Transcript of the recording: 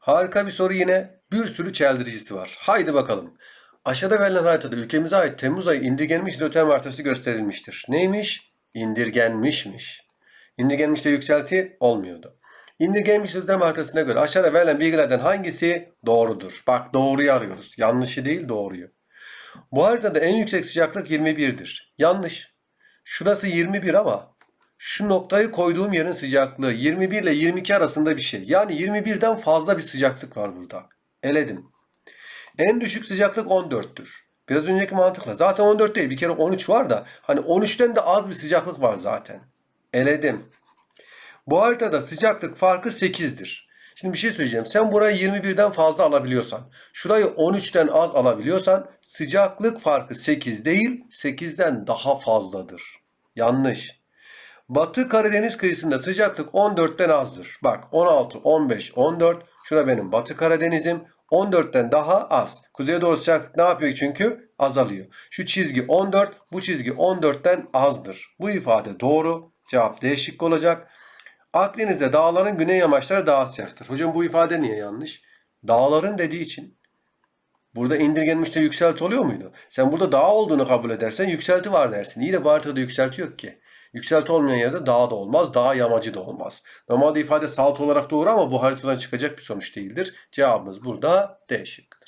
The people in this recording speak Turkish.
Harika bir soru yine. Bir sürü çeldiricisi var. Haydi bakalım. Aşağıda verilen haritada ülkemize ait Temmuz ayı indirgenmiş hidroterm haritası gösterilmiştir. Neymiş? İndirgenmişmiş. İndirgenmişte yükselti olmuyordu. İndirgenmiş hidroterm haritasına göre aşağıda verilen bilgilerden hangisi doğrudur? Bak doğruyu arıyoruz. Yanlışı değil doğruyu. Bu haritada en yüksek sıcaklık 21'dir. Yanlış. Şurası 21 ama şu noktayı koyduğum yerin sıcaklığı 21 ile 22 arasında bir şey. Yani 21'den fazla bir sıcaklık var burada. Eledim. En düşük sıcaklık 14'tür. Biraz önceki mantıkla. Zaten 14 değil. Bir kere 13 var da hani 13'ten de az bir sıcaklık var zaten. Eledim. Bu haritada sıcaklık farkı 8'dir. Şimdi bir şey söyleyeceğim. Sen burayı 21'den fazla alabiliyorsan, şurayı 13'ten az alabiliyorsan sıcaklık farkı 8 değil, 8'den daha fazladır. Yanlış. Batı Karadeniz kıyısında sıcaklık 14'ten azdır. Bak 16, 15, 14. Şura benim Batı Karadeniz'im. 14'ten daha az. Kuzeye doğru sıcaklık ne yapıyor çünkü? Azalıyor. Şu çizgi 14, bu çizgi 14'ten azdır. Bu ifade doğru. Cevap D şıkkı olacak. Akdeniz'de dağların güney yamaçları daha sıcaktır. Hocam bu ifade niye yanlış? Dağların dediği için. Burada indirgenmişte yükselti oluyor muydu? Sen burada dağ olduğunu kabul edersen yükselti var dersin. İyi de bu haritada yükselti yok ki. Yükselti olmayan yerde dağ da olmaz, dağ yamacı da olmaz. Normalde ifade salt olarak doğru ama bu haritadan çıkacak bir sonuç değildir. Cevabımız burada D şıkkı.